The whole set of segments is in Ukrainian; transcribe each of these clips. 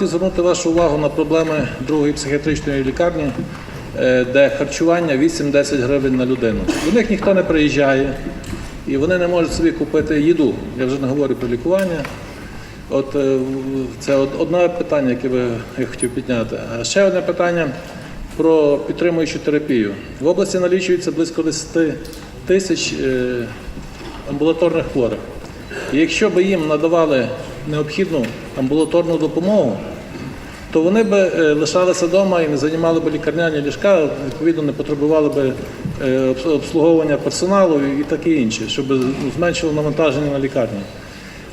Хочу звернути вашу увагу на проблеми другої психіатричної лікарні, е, де харчування 8-10 гривень на людину. До них ніхто не приїжджає і вони не можуть собі купити їду. Я вже не говорю про лікування. От е, це одне питання, яке би я хотів підняти. А ще одне питання про підтримуючу терапію. В області налічується близько 10 тисяч е, амбулаторних хворих. І якщо б їм надавали необхідну амбулаторну допомогу, то вони б е, лишалися вдома і не займали б лікарняні ліжка, відповідно не потребували б е, обслуговування персоналу і таке інше, щоб ну, зменшило навантаження на лікарні.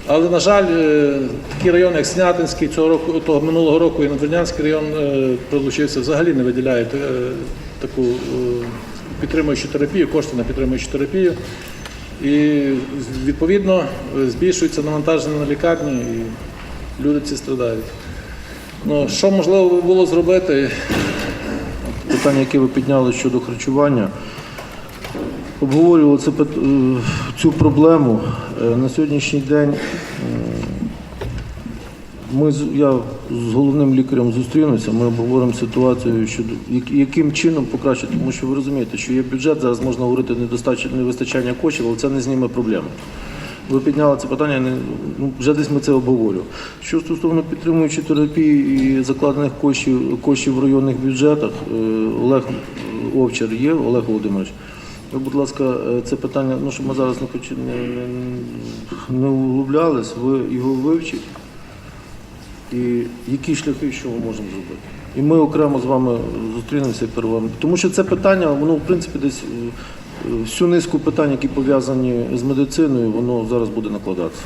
Але, на жаль, е, такі райони, як Снятинський, цього року, того минулого року і Надвірнянський район е, прилучився, взагалі не виділяють е, таку е, підтримуючу терапію, кошти на підтримуючу терапію. І відповідно е, збільшується навантаження на лікарні, і люди ці страдають. Ну, що можливо було зробити? питання, яке ви підняли щодо харчування. Обговорювали е, цю проблему. Е, На сьогоднішній день ми, з- я з головним лікарем зустрінуся, ми обговоримо ситуацію, щодо яким чином покращити, тому що ви розумієте, що є бюджет, зараз можна говорити недостача, невистачання коштів, але це не зніме проблеми. Ви підняли це питання, ну, вже десь ми це обговорювали. Що стосовно підтримуючої терапії і закладених коштів, коштів в районних бюджетах, е, Олег Овчар є, Олег Володимирович. Ви, будь ласка, е, це питання, ну, щоб ми зараз не, не, не, углублялись, ви його вивчіть. І які шляхи, що ми можемо зробити? І ми окремо з вами зустрінемося і переговоримо. Тому що це питання, воно в принципі десь е, всю низку питань, які пов'язані з медициною, воно зараз буде накладатися.